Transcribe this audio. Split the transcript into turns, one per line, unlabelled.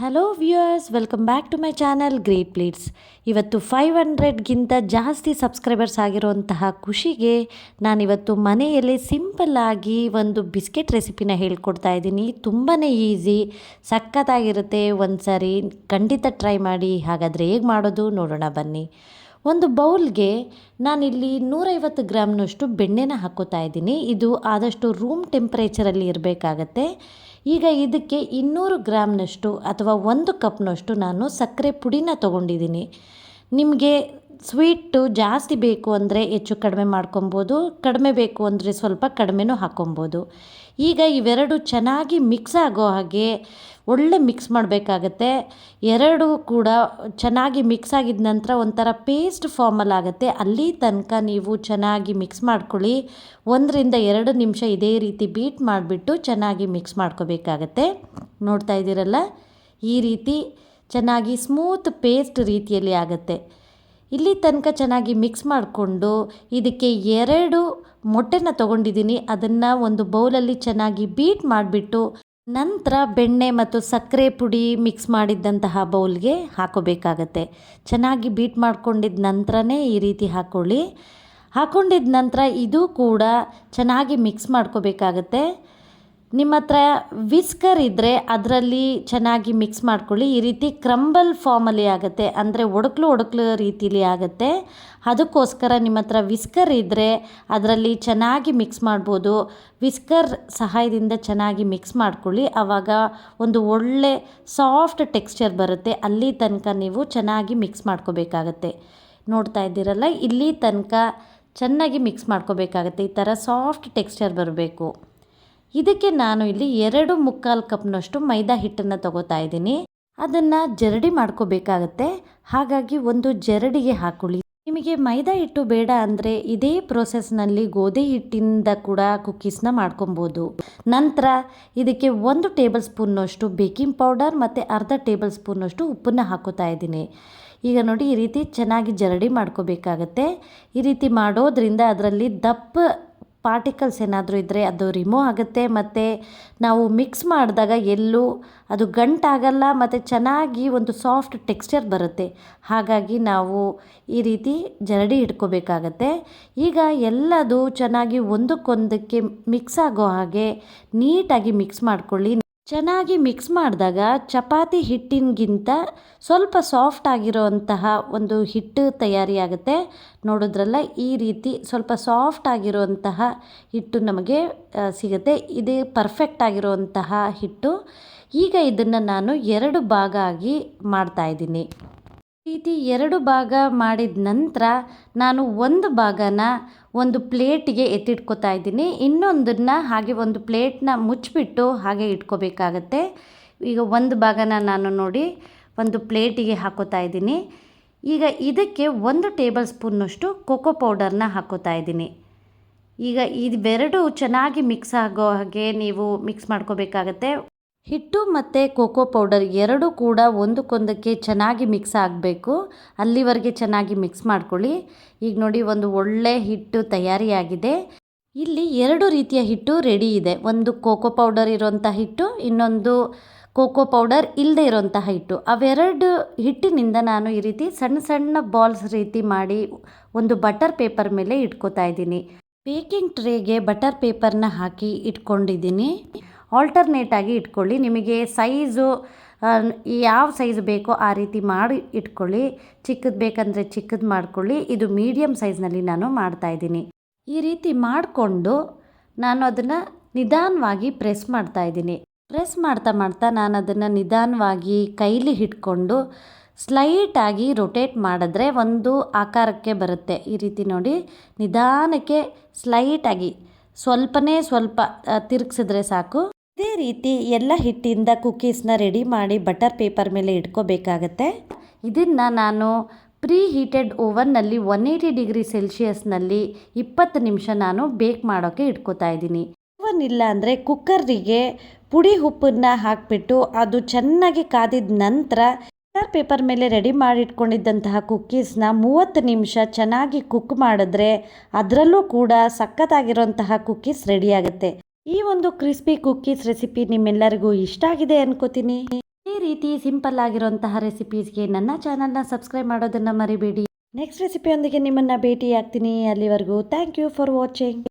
Hello viewers welcome back to my channel great plates ಇವತ್ತು five ಹಂಡ್ರೆಡ್ಗಿಂತ ಜಾಸ್ತಿ subscribers ಆಗಿರುವಂತಹ ಖುಷಿಗೆ ನಾನಿವತ್ತು ಮನೆಯಲ್ಲೇ ಸಿಂಪಲ್ಲಾಗಿ ಒಂದು ಬಿಸ್ಕೆಟ್ ರೆಸಿಪಿನ ಹೇಳ್ಕೊಡ್ತಾ ಇದ್ದೀನಿ. ತುಂಬಾ ಈಸಿ ಸಖತ್ತಾಗಿರುತ್ತೆ. ಒಂದು ಸಾರಿ ಖಂಡಿತ ಟ್ರೈ ಮಾಡಿ, ಹಾಗಾದರೆ ಹೇಗೆ ಮಾಡೋದು ನೋಡೋಣ ಬನ್ನಿ. ಒಂದು ಬೌಲ್ಗೆ ನಾನಿಲ್ಲಿ ನೂರೈವತ್ತು ಗ್ರಾಮ್ನಷ್ಟು ಬೆಣ್ಣೆನ ಹಾಕೋತಾ ಇದ್ದೀನಿ. ಇದು ಆದಷ್ಟು ರೂಮ್ ಟೆಂಪ್ರೇಚರಲ್ಲಿ ಇರಬೇಕಾಗತ್ತೆ. ಈಗ ಇದಕ್ಕೆ ಇನ್ನೂರು ಗ್ರಾಮ್ನಷ್ಟು ಅಥವಾ ಒಂದು ಕಪ್ನಷ್ಟು ನಾನು ಸಕ್ಕರೆ ಪುಡಿನ ತೊಗೊಂಡಿದ್ದೀನಿ. ನಿಮಗೆ ಸ್ವೀಟು ಜಾಸ್ತಿ ಬೇಕು ಅಂದರೆ ಹೆಚ್ಚು ಕಡಿಮೆ ಮಾಡ್ಕೊಬೋದು, ಕಡಿಮೆ ಬೇಕು ಅಂದರೆ ಸ್ವಲ್ಪ ಕಡಿಮೆನೂ ಹಾಕ್ಕೊಬೋದು ಈಗ ಇವೆರಡು ಚೆನ್ನಾಗಿ ಮಿಕ್ಸ್ ಆಗೋ ಹಾಗೆ ಒಳ್ಳೆ ಮಿಕ್ಸ್ ಮಾಡಬೇಕಾಗತ್ತೆ. ಎರಡು ಕೂಡ ಚೆನ್ನಾಗಿ ಮಿಕ್ಸ್ ಆಗಿದ ನಂತರ ಒಂಥರ ಪೇಸ್ಟ್ ಫಾರ್ಮಲ್ಲಿ ಆಗುತ್ತೆ. ಅಲ್ಲಿ ತನಕ ನೀವು ಚೆನ್ನಾಗಿ ಮಿಕ್ಸ್ ಮಾಡ್ಕೊಳ್ಳಿ. ಒಂದರಿಂದ ಎರಡು ನಿಮಿಷ ಇದೇ ರೀತಿ ಬೀಟ್ ಮಾಡಿಬಿಟ್ಟು ಚೆನ್ನಾಗಿ ಮಿಕ್ಸ್ ಮಾಡ್ಕೋಬೇಕಾಗತ್ತೆ. ನೋಡ್ತಾ ಇದ್ದೀರಲ್ಲ? ಈ ರೀತಿ ಚೆನ್ನಾಗಿ ಸ್ಮೂತ್ ಪೇಸ್ಟ್ ರೀತಿಯಲ್ಲಿ ಆಗುತ್ತೆ. ಇಲ್ಲಿ ತನಕ ಚೆನ್ನಾಗಿ ಮಿಕ್ಸ್ ಮಾಡಿಕೊಂಡು ಇದಕ್ಕೆ ಎರಡು ಮೊಟ್ಟೆನ ತೊಗೊಂಡಿದ್ದೀನಿ. ಅದನ್ನು ಒಂದು ಬೌಲಲ್ಲಿ ಚೆನ್ನಾಗಿ ಬೀಟ್ ಮಾಡಿಬಿಟ್ಟು ನಂತರ ಬೆಣ್ಣೆ ಮತ್ತು ಸಕ್ಕರೆ ಪುಡಿ ಮಿಕ್ಸ್ ಮಾಡಿದ್ದಂತಹ ಬೌಲ್ಗೆ ಹಾಕೋಬೇಕಾಗತ್ತೆ. ಚೆನ್ನಾಗಿ ಬೀಟ್ ಮಾಡ್ಕೊಂಡಿದ್ದ ನಂತರನೇ ಈ ರೀತಿ ಹಾಕ್ಕೊಳ್ಳಿ ಹಾಕ್ಕೊಂಡಿದ್ದ ನಂತರ ಇದು ಕೂಡ ಚೆನ್ನಾಗಿ ಮಿಕ್ಸ್ ಮಾಡ್ಕೋಬೇಕಾಗತ್ತೆ. ನಿಮ್ಮ ಹತ್ರ ವಿಸ್ಕರ್ ಇದ್ದರೆ ಅದರಲ್ಲಿ ಚೆನ್ನಾಗಿ ಮಿಕ್ಸ್ ಮಾಡ್ಕೊಳ್ಳಿ. ಈ ರೀತಿ ಕ್ರಂಬಲ್ ಫಾರ್ಮಲ್ಲಿ ಆಗುತ್ತೆ. ಅಂದರೆ ಒಡಕ್ಲು ಒಡಕ್ಲು ರೀತಿಲಿ ಆಗುತ್ತೆ. ಅದಕ್ಕೋಸ್ಕರ ನಿಮ್ಮ ಹತ್ರ ವಿಸ್ಕರ್ ಇದ್ದರೆ ಅದರಲ್ಲಿ ಚೆನ್ನಾಗಿ ಮಿಕ್ಸ್ ಮಾಡ್ಬೋದು. ವಿಸ್ಕರ್ ಸಹಾಯದಿಂದ ಚೆನ್ನಾಗಿ ಮಿಕ್ಸ್ ಮಾಡ್ಕೊಳ್ಳಿ. ಆವಾಗ ಒಂದು ಒಳ್ಳೆ ಸಾಫ್ಟ್ ಟೆಕ್ಸ್ಚರ್ ಬರುತ್ತೆ. ಅಲ್ಲಿ ತನಕ ನೀವು ಚೆನ್ನಾಗಿ ಮಿಕ್ಸ್ ಮಾಡ್ಕೋಬೇಕಾಗತ್ತೆ. ನೋಡ್ತಾ ಇದ್ದೀರಲ್ಲ? ಇಲ್ಲಿ ತನಕ ಚೆನ್ನಾಗಿ ಮಿಕ್ಸ್ ಮಾಡ್ಕೋಬೇಕಾಗತ್ತೆ. ಈ ಥರ ಸಾಫ್ಟ್ ಟೆಕ್ಸ್ಚರ್ ಬರಬೇಕು. ಇದಕ್ಕೆ ನಾನು ಇಲ್ಲಿ ಎರಡು ಮುಕ್ಕಾಲು ಕಪ್ನಷ್ಟು ಮೈದಾ ಹಿಟ್ಟನ್ನು ತಗೋತಾ ಇದ್ದೀನಿ. ಅದನ್ನು ಜರಡಿ ಮಾಡ್ಕೋಬೇಕಾಗತ್ತೆ. ಹಾಗಾಗಿ ಒಂದು ಜರಡಿಗೆ ಹಾಕೊಳ್ಳಿ. ನಿಮಗೆ ಮೈದಾ ಹಿಟ್ಟು ಬೇಡ ಅಂದರೆ ಇದೇ ಪ್ರೋಸೆಸ್ನಲ್ಲಿ ಗೋಧಿ ಹಿಟ್ಟಿಂದ ಕೂಡ ಕುಕ್ಕೀಸ್ನ ಮಾಡ್ಕೊಬೋದು. ನಂತರ ಇದಕ್ಕೆ ಒಂದು ಟೇಬಲ್ ಸ್ಪೂನ್ನಷ್ಟು ಬೇಕಿಂಗ್ ಪೌಡರ್ ಮತ್ತು ಅರ್ಧ ಟೇಬಲ್ ಸ್ಪೂನ್ನಷ್ಟು ಉಪ್ಪನ್ನು ಹಾಕೋತಾ ಇದ್ದೀನಿ. ಈಗ ನೋಡಿ ಈ ರೀತಿ ಚೆನ್ನಾಗಿ ಜರಡಿ ಮಾಡ್ಕೋಬೇಕಾಗತ್ತೆ. ಈ ರೀತಿ ಮಾಡೋದ್ರಿಂದ ಅದರಲ್ಲಿ ದಪ್ಪ ಪಾರ್ಟಿಕಲ್ಸ್ ಏನಾದರೂ ಇದ್ದರೆ ಅದು ರಿಮೂವ್ ಆಗುತ್ತೆ. ಮತ್ತು ನಾವು ಮಿಕ್ಸ್ ಮಾಡಿದಾಗ ಎಲ್ಲೂ ಅದು ಗಂಟಾಗಲ್ಲ, ಮತ್ತು ಚೆನ್ನಾಗಿ ಒಂದು ಸಾಫ್ಟ್ ಟೆಕ್ಸ್ಚರ್ ಬರುತ್ತೆ. ಹಾಗಾಗಿ ನಾವು ಈ ರೀತಿ ಜರಡಿ ಇಟ್ಕೋಬೇಕಾಗತ್ತೆ. ಈಗ ಎಲ್ಲದು ಚೆನ್ನಾಗಿ ಒಂದಕ್ಕೊಂದಕ್ಕೆ ಮಿಕ್ಸ್ ಆಗೋ ಹಾಗೆ ನೀಟಾಗಿ ಮಿಕ್ಸ್ ಮಾಡ್ಕೊಳ್ಳಿ. ಚೆನ್ನಾಗಿ ಮಿಕ್ಸ್ ಮಾಡಿದಾಗ ಚಪಾತಿ ಹಿಟ್ಟಿನಗಿಂತ ಸ್ವಲ್ಪ ಸಾಫ್ಟ್ ಆಗಿರುವಂತಹ ಒಂದು ಹಿಟ್ಟು ತಯಾರಿಯಾಗುತ್ತೆ ನೋಡಿದ್ರಲ್ಲ ಈ ರೀತಿ ಸ್ವಲ್ಪ ಸಾಫ್ಟ್ ಆಗಿರುವಂತಹ ಹಿಟ್ಟು ನಮಗೆ ಸಿಗುತ್ತೆ. ಇದು ಪರ್ಫೆಕ್ಟ್ ಆಗಿರುವಂತಹ ಹಿಟ್ಟು. ಈಗ ಇದನ್ನು ನಾನು ಎರಡು ಭಾಗ ಆಗಿ ಮಾಡ್ತಾಯಿದ್ದೀನಿ ರೀತಿ ಎರಡು ಭಾಗ ಮಾಡಿದ ನಂತರ ನಾನು ಒಂದು ಭಾಗನ ಒಂದು ಪ್ಲೇಟಿಗೆ ಎತ್ತಿಟ್ಕೋತಾ ಇದ್ದೀನಿ. ಇನ್ನೊಂದನ್ನು ಹಾಗೆ ಒಂದು ಪ್ಲೇಟ್ನ ಮುಚ್ಚಿಬಿಟ್ಟು ಹಾಗೆ ಇಟ್ಕೋಬೇಕಾಗತ್ತೆ. ಈಗ ಒಂದು ಭಾಗನ ನಾನು ನೋಡಿ ಒಂದು ಪ್ಲೇಟಿಗೆ ಹಾಕೋತಾ ಇದ್ದೀನಿ. ಈಗ ಇದಕ್ಕೆ ಒಂದು ಟೇಬಲ್ ಸ್ಪೂನ್ನಷ್ಟು ಕೋಕೋ ಪೌಡರ್ನ ಹಾಕೋತಾ ಇದ್ದೀನಿ. ಈಗ ಇವೆರಡು ಚೆನ್ನಾಗಿ ಮಿಕ್ಸ್ ಆಗೋ ಹಾಗೆ ನೀವು ಮಿಕ್ಸ್ ಮಾಡ್ಕೋಬೇಕಾಗತ್ತೆ. ಹಿಟ್ಟು ಮತ್ತು ಕೋಕೋ ಪೌಡರ್ ಎರಡೂ ಕೂಡ ಒಂದಕ್ಕೊಂದಕ್ಕೆ ಚೆನ್ನಾಗಿ ಮಿಕ್ಸ್ ಆಗಬೇಕು. ಅಲ್ಲಿವರೆಗೆ ಚೆನ್ನಾಗಿ ಮಿಕ್ಸ್ ಮಾಡ್ಕೊಳ್ಳಿ. ಈಗ ನೋಡಿ, ಒಂದು ಒಳ್ಳೆ ಹಿಟ್ಟು ತಯಾರಿಯಾಗಿದೆ. ಇಲ್ಲಿ ಎರಡು ರೀತಿಯ ಹಿಟ್ಟು ರೆಡಿ ಇದೆ. ಒಂದು ಕೋಕೋ ಪೌಡರ್ ಇರೋಂಥ ಹಿಟ್ಟು, ಇನ್ನೊಂದು ಕೋಕೋ ಪೌಡರ್ ಇಲ್ಲದೆ ಇರೋಂತಹ ಹಿಟ್ಟು. ಅವೆರಡು ಹಿಟ್ಟಿನಿಂದ ನಾನು ಈ ರೀತಿ ಸಣ್ಣ ಸಣ್ಣ ಬಾಲ್ಸ್ ರೀತಿ ಮಾಡಿ ಒಂದು ಬಟರ್ ಪೇಪರ್ ಮೇಲೆ ಇಟ್ಕೋತಾ ಇದ್ದೀನಿ. ಬೇಕಿಂಗ್ ಟ್ರೇಗೆ ಬಟರ್ ಪೇಪರ್ನ ಹಾಕಿ ಇಟ್ಕೊಂಡಿದ್ದೀನಿ. ಆಲ್ಟರ್ನೇಟ್ ಆಗಿ ಇಟ್ಕೊಳ್ಳಿ. ನಿಮಗೆ ಸೈಜು ಯಾವ ಸೈಜ್ ಬೇಕೋ ಆ ರೀತಿ ಮಾಡಿ ಇಟ್ಕೊಳ್ಳಿ. ಚಿಕ್ಕದು ಬೇಕಂದರೆ ಚಿಕ್ಕದು ಮಾಡ್ಕೊಳ್ಳಿ. ಇದು ಮೀಡಿಯಮ್ ಸೈಜ್ನಲ್ಲಿ ನಾನು ಮಾಡ್ತಾಯಿದ್ದೀನಿ ಈ ರೀತಿ ಮಾಡಿಕೊಂಡು ನಾನು ಅದನ್ನು ನಿಧಾನವಾಗಿ ಪ್ರೆಸ್ ಮಾಡ್ತಾಯಿದ್ದೀನಿ ಪ್ರೆಸ್ ಮಾಡ್ತಾ ಮಾಡ್ತಾ ನಾನು ಅದನ್ನು ನಿಧಾನವಾಗಿ ಕೈಲಿ ಹಿಡ್ಕೊಂಡು ಸ್ಲೈಟಾಗಿ ರೊಟೇಟ್ ಮಾಡಿದ್ರೆ ಒಂದು ಆಕಾರಕ್ಕೆ ಬರುತ್ತೆ. ಈ ರೀತಿ ನೋಡಿ, ನಿಧಾನಕ್ಕೆ ಸ್ಲೈಟಾಗಿ ಸ್ವಲ್ಪನೇ ಸ್ವಲ್ಪ ತಿರುಗಿಸಿದ್ರೆ ಸಾಕು. ಇದೇ ರೀತಿ ಎಲ್ಲ ಹಿಟ್ಟಿಂದ ಕುಕ್ಕೀಸ್ನ ರೆಡಿ ಮಾಡಿ ಬಟರ್ ಪೇಪರ್ ಮೇಲೆ ಇಟ್ಕೋಬೇಕಾಗತ್ತೆ. ಇದನ್ನು ನಾನು ಪ್ರೀ ಹೀಟೆಡ್ ಓವನ್ನಲ್ಲಿ ಒನ್ ಏಯ್ಟಿ ಡಿಗ್ರಿ ಸೆಲ್ಸಿಯಸ್ನಲ್ಲಿ ಇಪ್ಪತ್ತು ನಿಮಿಷ ನಾನು ಬೇಕ್ ಮಾಡೋಕ್ಕೆ ಇಟ್ಕೋತಾ ಇದ್ದೀನಿ. ಓವನ್ ಇಲ್ಲ ಅಂದರೆ ಕುಕ್ಕರಿಗೆ ಪುಡಿ ಉಪ್ಪನ್ನು ಹಾಕಿಬಿಟ್ಟು ಅದು ಚೆನ್ನಾಗಿ ಕಾದಿದ ನಂತರ ಬಟರ್ ಪೇಪರ್ ಮೇಲೆ ರೆಡಿ ಮಾಡಿ ಇಟ್ಕೊಂಡಿದ್ದಂತಹ ಕುಕ್ಕೀಸ್ನ ಮೂವತ್ತು ನಿಮಿಷ ಚೆನ್ನಾಗಿ ಕುಕ್ ಮಾಡಿದ್ರೆ ಅದರಲ್ಲೂ ಕೂಡ ಸಖತ್ತಾಗಿರೋಂತಹ ಕುಕ್ಕೀಸ್ ರೆಡಿ ಆಗುತ್ತೆ. ಈ ಒಂದು ಕ್ರಿಸ್ಪಿ ಕುಕ್ಕೀಸ್ ರೆಸಿಪಿ ನಿಮ್ಮೆಲ್ಲರಿಗೂ ಇಷ್ಟ ಆಗಿದೆ ಅನ್ಕೋತೀನಿ. ಇದೇ ರೀತಿ ಸಿಂಪಲ್ ಆಗಿರುವಂತಹ ರೆಸಿಪೀಸ್ಗೆ ನನ್ನ ಚಾನಲ್ನ ಸಬ್ಸ್ಕ್ರೈಬ್ ಮಾಡೋದನ್ನ ಮರಿಬೇಡಿ. ನೆಕ್ಸ್ಟ್ ರೆಸಿಪಿಯೊಂದಿಗೆ ನಿಮ್ಮನ್ನ ಭೇಟಿ ಆಗ್ತೀನಿ ಅಲ್ಲಿವರೆಗೂ ಥ್ಯಾಂಕ್ ಯು ಫಾರ್ ವಾಚಿಂಗ್